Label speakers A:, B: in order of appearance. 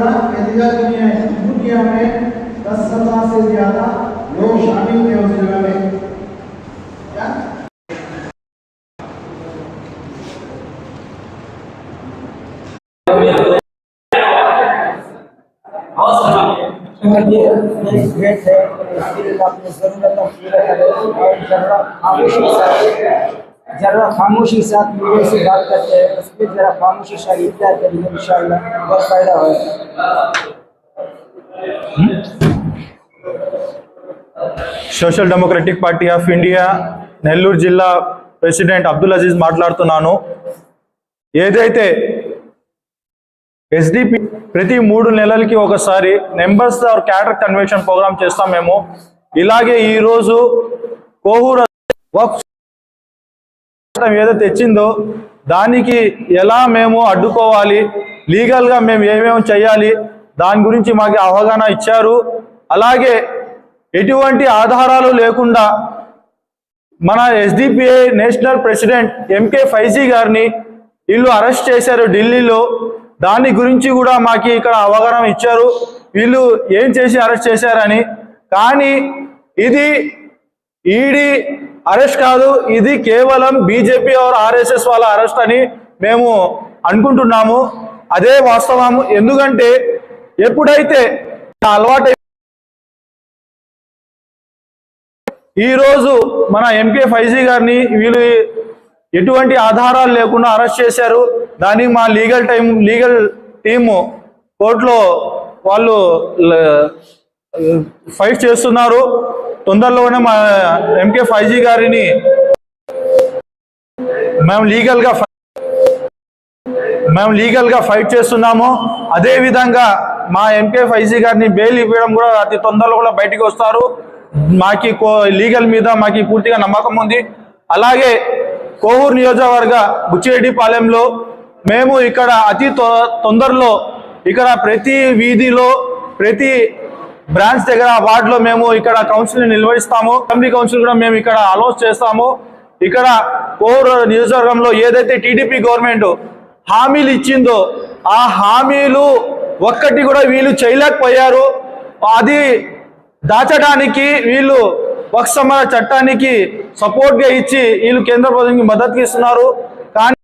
A: बड़ा एहतजाज किया है। किया में दस हज़ार से ज़्यादा लोग शामिल थे उस जगह में। क्या?
B: है जरा खामोशी के साथ जरा खामोशी के साथ मीडिया से बात करते हैं उसके जरा खामोशी से इख्तियार करेंगे इंशाल्लाह बहुत फायदा होगा
C: social democratic party of India Nellore జిల్లా ప్రెసిడెంట్ అబ్దుల్ అజీజ్ మాట్లాడుతున్నాను ఏదైతే ఎస్డిపి ప్రతి మూడు నెలలకి ఒకసారి numbers or cadre convention program చేస్తాం మేము ఇలాగే ఈరోజు కోహూర్ వర్క్ రాష్ట్రం ఏదో తెచ్చిందో దానికి ఎలా మేము అడ్డుకోవాలి? లీగల్గా మేము ఏమేమి చేయాలి? దాని గురించి మాకు అవగాహన ఇచ్చారు. అలాగే ఎటువంటి ఆధారాలు లేకుండా మన SDPI national president MK Faizy గారిని వీళ్ళు అరెస్ట్ చేశారు ఢిల్లీలో. దాని గురించి కూడా మాకు ఇక్కడ అవగాహన ఇచ్చారు. వీళ్ళు ఏం చేసి అరెస్ట్ చేశారని. కానీ ఇది ఈడీ అరెస్ట్ కాదు ఇది కేవలం బీజేపీ ఆర్ ఆర్ఎస్ఎస్ వాళ్ళ అరెస్ట్ అని మేము అనుకుంటున్నాము. అదే వాస్తవము ఎందుకంటే ఎప్పుడైతే అలవాటు ఈరోజు మన ఎంకే ఫైజీ గారిని వీళ్ళు ఎటువంటి ఆధారాలు లేకుండా అరెస్ట్ చేశారు. దానికి మా లీగల్ టైం లీగల్ టీము కోర్టులో వాళ్ళు ఫైట్ చేస్తున్నారు. తొందరలోనే మా ఎంకే ఫైవ్ గారిని మేము లీగల్గా మేము లీగల్గా ఫైట్ చేస్తున్నాము. అదే విధంగా మా ఎంకే ఫైవ్ గారిని బెయిల్ ఇవ్వడం కూడా అతి తొందరలో కూడా బయటికి వస్తారు. మాకి లీగల్ మీద మాకి పూర్తిగా నమ్మకం ఉంది. అలాగే కోవూరు నియోజకవర్గ బుచ్చిరెడ్డిపాలెంలో మేము ఇక్కడ అతి తొ- తొందరలో ఇక్కడ ప్రతి వీధిలో ప్రతి బ్రాంచ్ దగ్గర వార్డులో మేము ఇక్కడ కౌన్సిల్ నిర్వహిస్తాము. అసెంబ్లీ కౌన్సిల్ కూడా మేము ఇక్కడ అనౌన్స్ చేస్తాము. ఇక్కడ కోర్ నియోజకవర్గంలో ఏదైతే టీడీపీ గవర్నమెంట్ హామీలు ఇచ్చిందో ఆ హామీలు ఒక్కటి కూడా వీళ్ళు చేయలేకపోయారు. అది దాచడానికి వీళ్ళు వక్సమర చట్టానికి సపోర్ట్గా ఇచ్చి వీళ్ళు కేంద్ర ప్రభుత్వానికి మద్దతు ఇస్తున్నారు. కానీ